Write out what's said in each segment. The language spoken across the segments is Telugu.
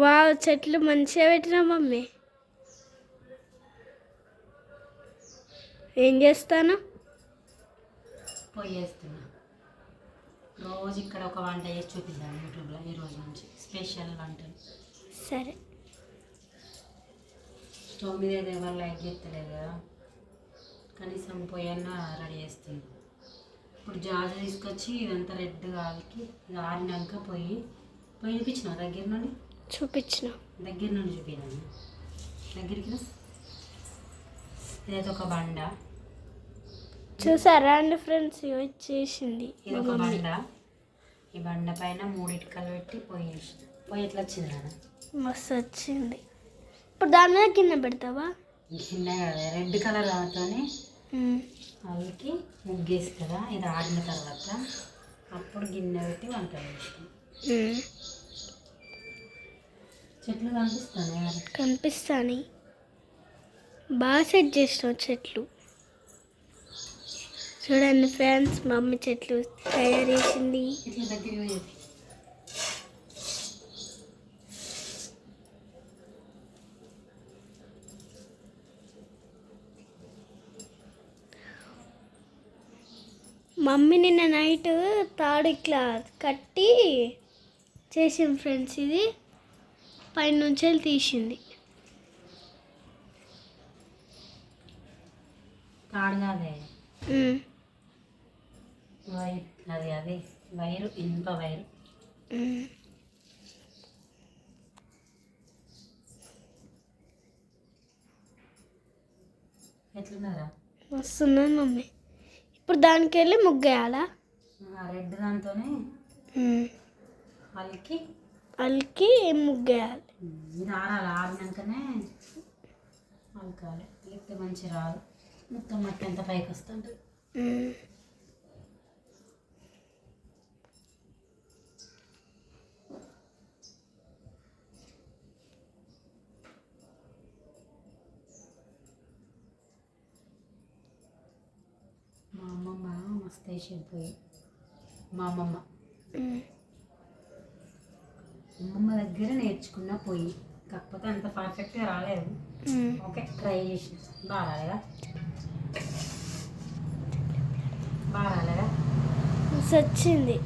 వావ్ చెట్లు మంచిగా పెట్టినా మమ్మీ. ఏం చేస్తాను? పొయ్యి వేస్తున్నా రోజు ఇక్కడ ఒక వంట చేసి చూపిద్దాం యూట్యూబ్లో ఈ రోజు నుంచి. స్పెషల్ వంటలు. సరే. స్టవ్ మీద అయితే ఎవరు లైట్ చేస్తలేదు కదా. కనీసం పొయ్యి అన్న రెడీ చేస్తుంది. ఇప్పుడు జాజు తీసుకొచ్చి ఇదంతా రెడ్ కాలికి ఆరినాక పొయ్యి చూపించిన దగ్గర నుండి? చూపించిన. దగ్గర నుండి చూపిదాను దగ్గరికి. ఇదైతే ఒక బండ. చూసారా అండి ఫ్రెండ్స్? చేసింది ఇది ఒక బండ. ఈ బండ పైన మూడు ఇటుకలు పెట్టి వేసిన. పొయ్యి ఎట్లా వచ్చింది నాన్న? మస్తు వచ్చింది. ఇప్పుడు దాని మీద గిన్నె పెడతావా? గిన్నె కదా రెడ్ కలర్ ఉమ్. వాళ్ళకి ముగ్గేసి కదా ఇది ఆడిన తర్వాత అప్పుడు గిన్నె పెట్టి వంట ఉమ్. చెట్లు కనిపిస్తాయి కనిపిస్తాని. బాగా సెట్ చేసినావు చెట్లు. చూడండి ఫ్రెండ్స్ మా మమ్మీ చెట్లు తయారు చేసింది. మమ్మీ నిన్న నైట్ తాడు ఇట్లా కట్టి చేసింది ఫ్రెండ్స్ ఇది. పైన నుంచి వెళ్ళి తీసింది ఉమ్. వైర్ అది అది వైరు ఇనుప వైరు. ఎట్లున్నారా వస్తున్నది మమ్మీ ఇప్పుడు దానికి వెళ్ళి ముగ్గేయాలా రెడ్ దాంతోనే. వాళ్ళకి అలికి ముగ్గేయాలి ఇది ఆరాలి ఆరినాకనే అలకాలి. లేకపోతే మంచి రాదు. మొత్తం మట్టి అంతా పైకి వస్తుంటుంది ఉమ్. మా అమ్మమ్మ మస్తు వేసేది పోయి. మా అమ్మమ్మ. అమ్మమ్మ దగ్గర నేర్చుకున్న పొయ్యి. కాకపోతే అంత పర్ఫెక్ట్గా రాలేదు. ఉమ్. ఓకే ట్రై చేసిన. బాగా రాలేదా బాగా రాలేదా వచ్చింది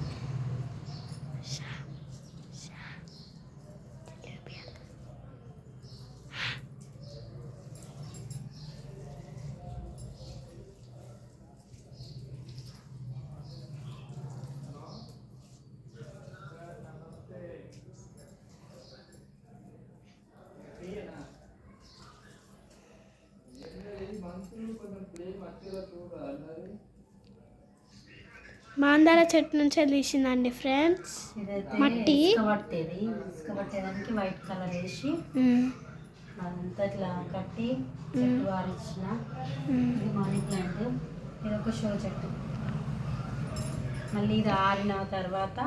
మాందార చెట్టు నుంచి తీసిందండి ఫ్రెండ్స్. మట్టి. ఇసుక పట్టేది ఇసుక పట్టేదానికి వైట్ కలర్ వేసి. అదంతా ఇట్లా కట్టి చెట్టు వారించిన ఉమ్. ఇది మనీ ప్లాంట్. ఇది ఒక షో చెట్టు. మళ్ళీ ఇది ఆరిన తర్వాత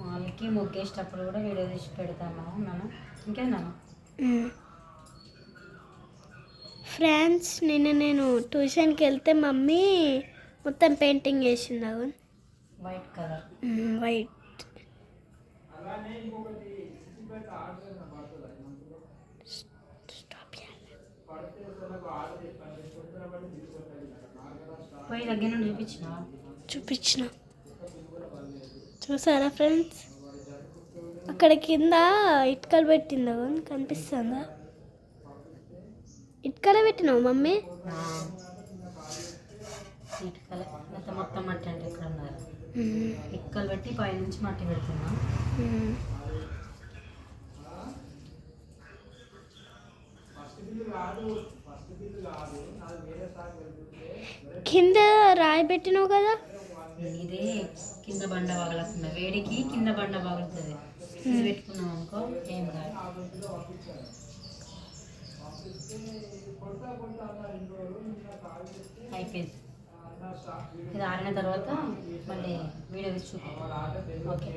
వాళ్ళకి ముగ్గేసేటప్పుడు కూడా వీడియో తీసి పెడతాము మనం. ఇంకేందమ్మా? ఫ్రెండ్స్ నిన్న నేను ట్యూషన్కి వెళ్తే మమ్మీ మొత్తం పెయింటింగ్ అవు వైట్ కలర్ వైట్ చూపించిన? చూసారా ఫ్రెండ్స్? అక్కడ కింద ఇటుకలు పెట్టింది కనిపిస్తుందా? ఇటుకలే పెట్టినావు మమ్మీ? ఇటుకలే. మొత్తం మట్టి అంటే ఇక్కడ ఉన్నారు. ఇటుకలు పెట్టి పైనుంచి మట్టి పెడుతున్నాం. కింద రాయి పెట్టినావు కదా? ఇదే కింద బండ పగలకుండా వేడికి కింద బండ పగులుతుంది పెట్టుకున్నాం అనుకో ఏం కాదు. అయిపోయింది. ఇది ఆరిన తర్వాత మళ్ళీ వీడియో చూపిస్తాం. ఓకే.